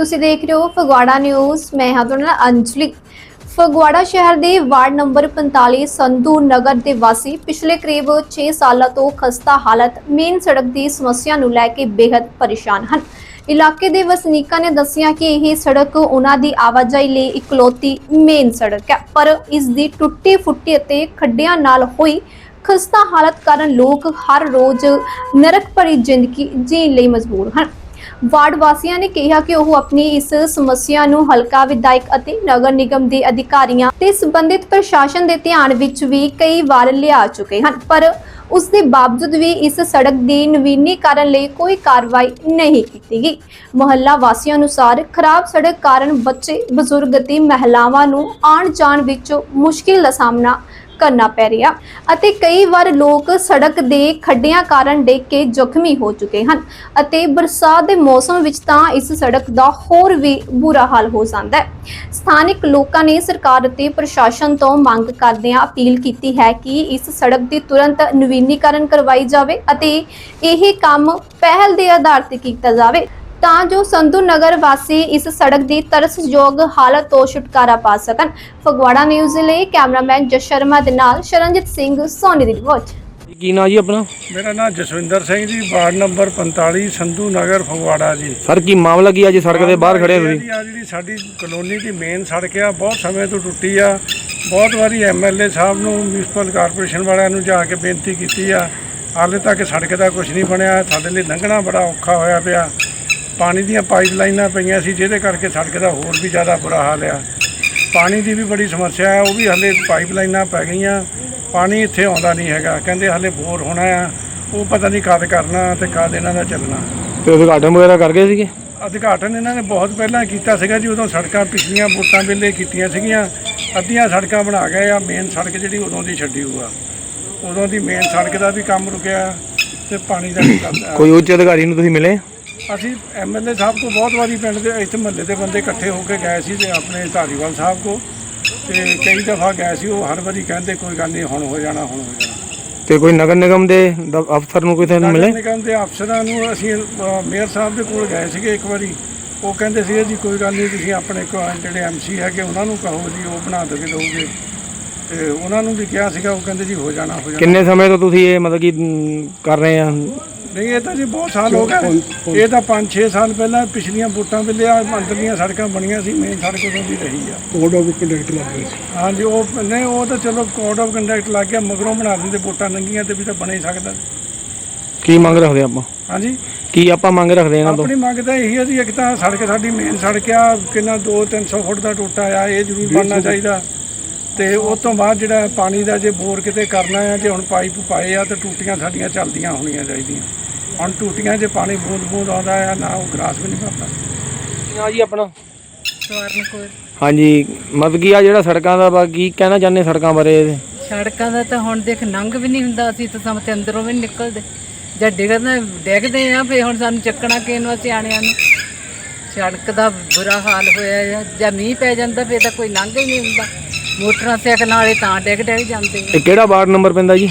ਤੁਸੀਂ ਦੇਖ ਰਹੇ ਹੋ ਫਗਵਾੜਾ ਨਿਊਜ਼। ਮੈਂ ਹਾਂ ਤੁਹਾਡੇ ਨਾਲ ਅੰਜਲੀ। ਫਗਵਾੜਾ ਸ਼ਹਿਰ ਦੇ ਵਾਰਡ ਨੰਬਰ 45 ਸੰਧੂ ਨਗਰ ਦੇ ਵਾਸੀ ਪਿਛਲੇ ਕਰੀਬ 6 ਸਾਲਾਂ ਤੋਂ ਖਸਤਾ ਹਾਲਤ, ਮੇਨ ਸੜਕ ਦੀ ਸਮੱਸਿਆ ਨੂੰ ਲੈ ਕੇ ਬੇहद ਪਰੇਸ਼ਾਨ ਹਨ। ਇਲਾਕੇ ਦੇ ਵਸਨੀਕਾਂ ਨੇ ਦੱਸਿਆ ਕਿ ਇਹ ਸੜਕ ਉਹਨਾਂ ਦੀ ਆਵਾਜਾਈ ਲਈ ਇਕਲੌਤੀ ਮੇਨ ਸੜਕ ਹੈ, ਪਰ ਇਸ ਦੀ ਟੁੱਟੀ ਫੁੱਟੀ ਅਤੇ ਖੱਡਿਆਂ ਨਾਲ ਹੋਈ ਖਸਤਾ ਹਾਲਤ ਕਾਰਨ ਲੋਕ ਹਰ ਰੋਜ਼ ਨਰਕ ਭਰੀ ਜ਼ਿੰਦਗੀ ਜੀਣ ਲਈ ਮਜਬੂਰ ਹਨ। ਵਾਰਡ ਵਾਸੀਆਂ ਨੇ ਕਿਹਾ ਕਿ ਉਹ ਆਪਣੀ ਇਸ ਸਮੱਸਿਆ ਨੂੰ ਹਲਕਾ ਵਿਧਾਇਕ ਅਤੇ ਨਗਰ ਨਿਗਮ ਦੇ ਅਧਿਕਾਰੀਆਂ ਤੇ ਸੰਬੰਧਿਤ ਪ੍ਰਸ਼ਾਸਨ ਦੇ ਧਿਆਨ ਵਿੱਚ ਵੀ ਕਈ ਵਾਰ ਲਿਆ ਚੁੱਕੇ ਹਨ, ਪਰ ਉਸ ਦੇ ਬਾਵਜੂਦ ਵੀ ਇਸ ਸੜਕ ਦੀ ਨਵੀਨੀਕਰਨ ਲਈ ਕੋਈ ਕਾਰਵਾਈ ਨਹੀਂ ਕੀਤੀ ਗਈ। ਮੁਹੱਲਾ ਵਾਸੀਆਂ ਅਨੁਸਾਰ ਖਰਾਬ ਸੜਕ ਕਾਰਨ ਬੱਚੇ, ਬਜ਼ੁਰਗ ਅਤੇ ਮਹਿਲਾਵਾਂ ਨੂੰ ਆਉਣ ਜਾਣ ਵਿੱਚ ਮੁਸ਼ਕਿਲ ਦਾ ਸਾਹਮਣਾ ਕਰਨਾ ਪੈ ਰਿਹਾ ਅਤੇ ਕਈ ਵਾਰ ਲੋਕ ਸੜਕ ਦੇ ਖੱਡਿਆਂ ਕਾਰਨ ਡਿੱਗ ਕੇ ਜ਼ਖਮੀ ਹੋ ਚੁੱਕੇ ਹਨ ਅਤੇ ਬਰਸਾਤ ਦੇ ਮੌਸਮ ਵਿੱਚ ਤਾਂ ਇਸ ਸੜਕ ਦਾ ਹੋਰ ਵੀ ਬੁਰਾ ਹਾਲ ਹੋ ਜਾਂਦਾ ਹੈ। ਸਥਾਨਿਕ ਲੋਕਾਂ ਨੇ ਸਰਕਾਰ ਅਤੇ ਪ੍ਰਸ਼ਾਸਨ ਤੋਂ ਮੰਗ ਕਰਦਿਆਂ ਅਪੀਲ ਕੀਤੀ ਹੈ ਕਿ ਇਸ ਸੜਕ ਦੀ ਤੁਰੰਤ ਨਵੀਨੀਕਰਨ ਕਰਵਾਈ ਜਾਵੇ ਅਤੇ ਇਹ ਕੰਮ ਪਹਿਲ ਦੇ ਆਧਾਰ ਤੇ ਕੀਤਾ ਜਾਵੇ। ਤਾਂ ਜੋ ਸੰਧੂ ਨਗਰ ਵਾਸੀ ਇਸ ਸੜਕ ਦੀ ਤਰਸਯੋਗ ਹਾਲਤ ਤੋਂ ਛੁਟਕਾਰਾ ਪਾ ਸਕਣ। ਫਗਵਾੜਾ ਨਿਊਜ਼ ਲਈ ਕੈਮਰਾਮੈਨ ਜਸ ਸ਼ਰਮਾ ਦੇ ਨਾਲ ਸ਼ਰਨਜੀਤ ਸਿੰਘ ਸੋਨੀ ਦੀ ਰਿਪੋਰਟ। ਕੀ ਨਾਂ ਜੀ ਆਪਣਾ? ਮੇਰਾ ਨਾਮ Jaswinder Singh ji ward number 45 Sandhu Nagar Phagwara ji. Sir ਕੀ ਮਾਮਲਾ ਕੀ ਆ ਜੀ ਸੜਕ ਦੇ ਬਾਹਰ ਖੜੇ ਹੋ ਤੁਸੀਂ? ਆ ਜਿਹੜੀ ਸਾਡੀ ਕਲੋਨੀ ਦੀ ਮੇਨ ਸੜਕ ਆ ਬਹੁਤ ਸਮੇਂ ਤੋਂ ਟੁੱਟੀ ਆ। ਬਹੁਤ ਵਾਰੀ ਐਮਐਲਏ ਸਾਹਿਬ ਨੂੰ ਮਿਊਨਿਸਪਲ ਕਾਰਪੋਰੇਸ਼ਨ ਵਾਲਿਆਂ ਨੂੰ ਜਾ ਕੇ ਬੇਨਤੀ ਕੀਤੀ ਆ। ਹਾਲੇ ਤੱਕ ਸੜਕ ਦਾ ਕੁਝ ਨਹੀਂ ਬਣਿਆ ਸਾਡੇ ਲਈ ਲੰਘਣਾ ਬੜਾ ਔਖਾ ਹੋਇਆ ਪਿਆ। ਪਾਣੀ ਦੀਆਂ ਪਾਈਪ ਲਾਈਨਾਂ ਪਈਆਂ ਸੀ ਜਿਹਦੇ ਕਰਕੇ ਸੜਕ ਦਾ ਹੋਰ ਵੀ ਜ਼ਿਆਦਾ ਬੁਰਾ ਹਾਲ ਆ। ਪਾਣੀ ਦੀ ਵੀ ਬੜੀ ਸਮੱਸਿਆ ਹੈ ਉਹ ਵੀ ਹਲੇ ਪਾਈਪ ਲਾਈਨਾਂ ਪੈ ਗਈਆਂ ਪਾਣੀ ਇੱਥੇ ਆਉਂਦਾ ਨਹੀਂ ਹੈਗਾ। ਕਹਿੰਦੇ ਹਲੇ ਬੋਰ ਹੋਣਾ ਆ ਉਹ ਪਤਾ ਨਹੀਂ ਕਦ ਕਰਨਾ ਤੇ ਕਦ ਇਹਨਾਂ ਦਾ ਚੱਲਣਾ। ਤੇ ਉਦਘਾਟਨ ਵਗੈਰਾ ਕਰ ਗਏ ਸੀਗੇ? ਉਦਘਾਟਨ ਇਹਨਾਂ ਨੇ ਬਹੁਤ ਪਹਿਲਾਂ ਕੀਤਾ ਸੀਗਾ ਜੀ ਉਦੋਂ ਸੜਕਾਂ ਪਿਛਲੀਆਂ ਵੋਟਾਂ ਵੇਲੇ ਕੀਤੀਆਂ ਸੀਗੀਆਂ ਅੱਧੀਆਂ ਸੜਕਾਂ ਬਣਾ ਗਏ ਆ ਮੇਨ ਸੜਕ ਜਿਹੜੀ ਉਦੋਂ ਦੀ ਛੱਡੀ ਹੋਊਗਾ ਉਦੋਂ ਦੀ ਮੇਨ ਸੜਕ ਦਾ ਵੀ ਕੰਮ ਰੁਕਿਆ ਤੇ ਪਾਣੀ ਦਾ ਵੀ ਕੰਮ ਕੋਈ ਉੱਚ ਅਧਿਕਾਰੀ ਨੂੰ ਤੁਸੀਂ ਮਿਲੇ? ਅਸੀਂ ਐਮਐਲਏ ਸਾਹਿਬ ਕੋ ਬਹੁਤ ਵਾਰੀ ਪਿੰਡ ਦੇ ਇੱਥੇ ਮਹੱਲੇ ਦੇ ਬੰਦੇ ਇਕੱਠੇ ਹੋ ਕੇ ਗਏ ਸੀ ਤੇ ਆਪਣੇ ਧਾਰੀਵਾਲ ਸਾਹਿਬ ਕੋ ਤੇ ਕਈ ਦਫਾ ਗਏ ਸੀ ਉਹ ਹਰ ਵਾਰੀ ਕਹਿੰਦੇ ਕੋਈ ਗੱਲ ਨਹੀਂ ਹੁਣ ਹੋ ਜਾਣਾ ਹੁਣ ਹੋ ਜਾਣਾ। ਤੇ ਕੋਈ ਨਗਰ ਨਿਗਮ ਦੇ ਦ- ਅਫਸਰ ਨੂੰ ਕਿਸੇ ਨੂੰ ਨਗਰ ਮਿਲੇ? ਨਿਗਮ ਦੇ ਅਫਸਰਾਂ ਨੂੰ ਅਸੀਂ ਅ, ਮੇਅਰ ਸਾਹਿਬ ਦੇ ਕੋਲ ਗਏ ਸੀਗੇ ਇੱਕ ਵਾਰੀ। ਉਹ ਕਹਿੰਦੇ ਸੀਗੇ ਜੀ ਕੋਈ ਗੱਲ ਨਹੀਂ ਤੁਸੀਂ ਆਪਣੇ ਕੋ ਜਿਹੜੇ ਐਮਸੀ ਹੈਗੇ ਉਹਨਾਂ ਨੂੰ ਕਹੋ ਜੀ ਉਹ ਬਣਾ ਦੇ ਦੋਗੇ ਤੇ ਉਹਨਾਂ ਨੂੰ ਵੀ ਕਿਹਾ ਸੀਗਾ ਉਹ ਕਹਿੰਦੇ ਜੀ ਹੋ ਜਾਣਾ ਹੋ ਜਾਣਾ। ਕਿੰਨੇ ਸਮੇਂ ਤੋਂ ਤੁਸੀਂ ਇਹ ਮਤਲਬ ਕਿ ਮ, ਕਰ ਰਹੇ ਆ? ਨਹੀਂ ਇਹ ਤਾਂ ਜੀ ਬਹੁਤ ਸਾਲ ਹੋ ਗਏ। ਇਹ ਤਾਂ 5-6 ਸਾਲ ਪਹਿਲਾਂ ਪਿਛਲੀਆਂ ਵੋਟਾਂ ਵੇਲੇ ਆ ਅੰਦਰਲੀਆਂ ਸੜਕਾਂ ਬਣੀਆਂ ਸੀ ਮੇਨ ਸੜਕ ਉਦੋਂ ਦੀ ਰਹੀ ਆ। ਕੋਡ ਆਫ ਕੰਡਕਟ ਲੱਗ ਗਿਆ ਹਾਂਜੀ ਉਹ ਨਹੀਂ ਉਹ ਤਾਂ ਚਲੋ ਕੋਡ ਆਫ ਕੰਡਕਟ ਲੱਗ ਗਿਆ ਮਗਰੋਂ ਬਣਾ ਦਿੰਦੇ ਵੋਟਾਂ ਲੰਘੀਆਂ ਤੇ ਵੀ ਤਾਂ ਬਣ ਹੀ ਸਕਦਾ। ਕੀ ਮੰਗ ਰੱਖਦੇ ਆਪਾਂ? ਹਾਂਜੀ? ਕੀ ਆਪਾਂ ਮੰਗ ਰੱਖਦੇ ਇਹਨਾਂ ਤੋਂ? ਆਪਣੀ ਮੰਗ ਤਾਂ ਇਹੀ ਹੈ ਜੀ ਇੱਕ ਤਾਂ ਸੜਕ ਸਾਡੀ ਮੇਨ ਸੜਕ ਆ ਕਿੰਨਾ 2-300 ਫੁੱਟ ਦਾ ਟੋਟਾ ਆ ਇਹ ਜ਼ਰੂਰ ਬਣਨਾ ਚਾਹੀਦਾ। ਤੇ ਉਸ ਤੋਂ ਬਾਅਦ ਜਿਹੜਾ ਪਾਣੀ ਦਾ ਜੇ ਬੋਰ ਕਿਤੇ ਕਰਨਾ ਆ ਜੇ ਹੁਣ ਪਾਈਪ ਪਾਏ ਆ ਤਾਂ ਟੂਟੀਆਂ ਸਾਡੀਆਂ ਚੱਲਦੀਆਂ ਹੋਣੀਆਂ ਚਾਹੀਦੀਆਂ। ਹੁਣ ਟੂਟੀਆਂ 'ਚ ਪਾਣੀ ਬੂੰਦ ਬੂੰਦ ਆਉਂਦਾ ਆ ਨਾ ਉਹ ਗਰਾਸ ਵੀ ਨਹੀਂ ਭਰਦਾ। ਨਾਂ ਜੀ ਆਪਣਾ? ਸਵਰਨ ਕੌਰ। ਹਾਂਜੀ ਮਤਲਬ ਕੀ ਆ ਜਿਹੜਾ ਸੜਕਾਂ ਦਾ ਵਾ ਕੀ ਕਹਿਣਾ ਚਾਹੁੰਦੇ ਸੜਕਾਂ ਬਾਰੇ ਸੜਕਾਂ ਦਾ ਤਾਂ ਹੁਣ ਦੇਖ ਨੰਗ ਵੀ ਨਹੀਂ ਹੁੰਦਾ ਅਸੀਂ ਤਾਂ ਸਮ ਤੇ ਅੰਦਰੋਂ ਵੀ ਨਹੀਂ ਨਿਕਲਦੇ। ਜਦ ਡਿੱਗਦੇ ਡਿੱਗਦੇ ਆ ਫੇ ਹੁਣ ਸਾਨੂੰ ਚੱਕਣਾ ਕਿਨ ਵਾ ਸਿਆਣਿਆਂ ਨੂੰ। ਸੜਕ ਦਾ ਬੁਰਾ ਹਾਲ ਹੋਇਆ ਆ ਜਾਂ ਮੀਂਹ ਪੈ ਜਾਂਦਾ ਫੇ ਤਾਂ ਕੋਈ ਲੰਘ ਹੀ ਨਹੀਂ ਹੁੰਦਾ। ਮੋਟਰਾਂ ਸਾਈਕਲਾਂ ਵਾਲੇ ਤਾਂ ਡਿੱਗ ਡਿੱਗ ਜਾਂਦੇ ਆ। ਇਹ ਕਿਹੜਾ ਵਾਰਡ ਨੰਬਰ ਪੈਂਦਾ ਜੀ?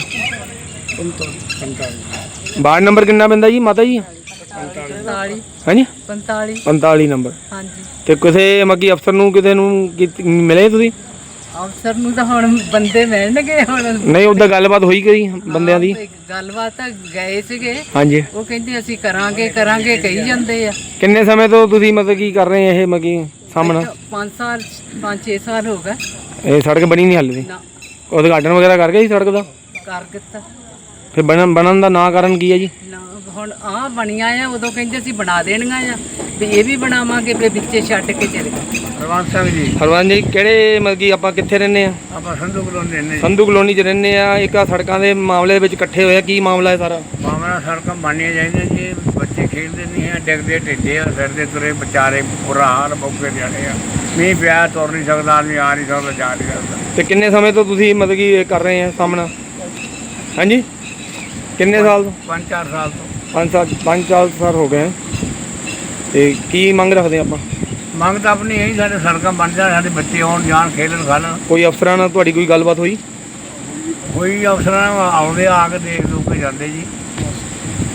ਵਾਰਡ ਨੰਬਰ ਕਿੰਨਾ ਪੈਂਦਾ ਜੀ ਮਾਤਾ ਜੀ? 45 ਹਾਂਜੀ? 45 45 ਨੰਬਰ। ਹਾਂਜੀ। ਤੇ ਕਿਸੇ ਮੱਗੀ ਅਫਸਰ ਨੂੰ ਕਿਤੇ ਨੂੰ ਕੀ- ਮਿਲੇ ਤੁਸੀਂ? ਅਫਸਰ ਨੂੰ ਤਾਂ ਹੁਣ ਬੰਦੇ ਮਿਲਣਗੇ ਹੁਣ। ਨਹੀਂ ਉਹਦਾ ਗੱਲਬਾਤ ਹੋਈ ਕਰੀ ਬੰਦਿਆਂ ਦੀ? ਕੋਈ ਗੱਲਬਾਤ ਤਾਂ ਗਏ ਸੀਗੇ। ਹਾਂਜੀ। ਉਹ ਕਹਿੰਦੇ ਅਸੀਂ ਕਰਾਂਗੇ ਕਰਾਂਗੇ ਕਹੀ ਜਾਂਦੇ ਆ। ਕਿੰਨੇ ਸਮੇਂ ਤੋਂ ਤੁਸੀਂ ਮਤਲਬ ਕੀ ਕਰ ਰਹੇ ਇਹ ਮਗੀ ਸਾਹਮਣਾ? 5 ਸਾਲ 5-6 ਸਾਲ ਹੋ ਗਏ। ਇਹ ਸੜਕ ਬਣੀ ਨਹੀਂ ਹਾਲੇ ਦੀ ਨਾ। ਉਦਘਾਟਨ ਵਗੈਰਾ ਕਰ ਗਏ ਸੀ ਸੜਕ ਦਾ? ਕਰ ਦਿੱਤਾ। ਫਿਰ ਬਣਨ ਬਣਨ ਦਾ ਨਾਂ ਕਾਰਨ ਕੀ ਹੈ ਜੀ? ਨਾ ਹੁਣ ਆ ਬਣੀਆਂ ਆ ਉਦੋਂ ਕਹਿੰਦੇ ਅਸੀਂ ਬਣਾ ਦੇਣੀਆਂ ਆ ਵੀ ਇਹ ਵੀ ਬਣਾਵਾਂਗੇ ਫਿਰ ਵਿੱਚੇ ਛੱਡ ਕੇ ਚਲੇ ਗਏ। ਰਵਾਨ ਸਿੰਘ ਜੀ। ਹਰਵੰਜ ਜੀ ਕਿਹੜੇ ਮਤਲਬ ਕਿ ਆਪਾਂ ਕਿੱਥੇ ਰਹਿੰਦੇ ਆ? ਆਪਾਂ ਸੰਧੂ ਕਲੋਨੀ ਨੇ ਸੰਧੂ ਕਲੋਨੀ 'ਚ ਰਹਿੰਦੇ ਆ ਇੱਕ ਆ ਸੜਕਾਂ ਦੇ ਮਾਮਲੇ ਦੇ ਵਿੱਚ ਇਕੱਠੇ ਹੋਏ ਆ ਕੀ ਮਾਮਲਾ ਹੈ ਸਾਰਾ? ਮਾਮਲਾ ਸੜਕਾਂ ਬਣਨੀਆਂ ਚਾਹੀਦੀਆਂ ਜੀ ਬੱਚੇ ਖੇਡਦੇ ਨਹੀਂ ਹੈ ਡਿੱਗਦੇ ਢਿੱਡੇ ਆ ਫਿਰਦੇ ਤੁਰੇ ਵਿਚਾਰੇ ਬੁਰਾ ਹਾਲ ਮੌਕੇ ਜਾਣੇ ਆ। ਮੀਂਹ ਪਿਆ ਤੁਰ ਨਹੀਂ ਸਕਦਾ ਆਦਮੀ ਆ ਨਹੀਂ ਸਕਦਾ ਜਾ ਨਹੀਂ ਸਕਦਾ। ਤੇ ਕਿੰਨੇ ਸਮੇਂ ਤੋਂ ਤੁਸੀਂ ਮਤਲਬ ਕਿ ਇਹ ਕਰ ਰਹੇ ਆ ਸਾਹਮਣਾ? ਹਾਂਜੀ? ਕਿੰਨੇ ਸਾਲ ਤੋਂ? ਪੰਜ ਚਾਰ ਸਾਲ ਤੋਂ। ਪੰਜ ਸਾਲ ਪੰਜ ਚਾਰ ਸਾਲ ਹੋ ਗਏ। ਤੇ ਕੀ ਮੰਗ ਰੱਖਦੇ ਆਪਾਂ? ਮੰਗ ਤਾਂ ਆਪਣੀ ਇਹੀ ਸਾਡੇ ਸੜਕਾਂ ਬਣ ਜਾਣ ਸਾਡੇ ਬੱਚੇ ਆਉਣ ਜਾਣ ਖੇਡਣ ਖਾਣ ਕੋਈ ਅਫਸਰਾਂ ਨਾਲ ਤੁਹਾਡੀ ਕੋਈ ਗੱਲਬਾਤ ਹੋਈ? ਕੋਈ ਅਫਸਰਾਂ ਆਉਂਦੇ ਆ ਕੇ ਦੇਖ ਲੂ ਕੇ ਜਾਂਦੇ ਜੀ।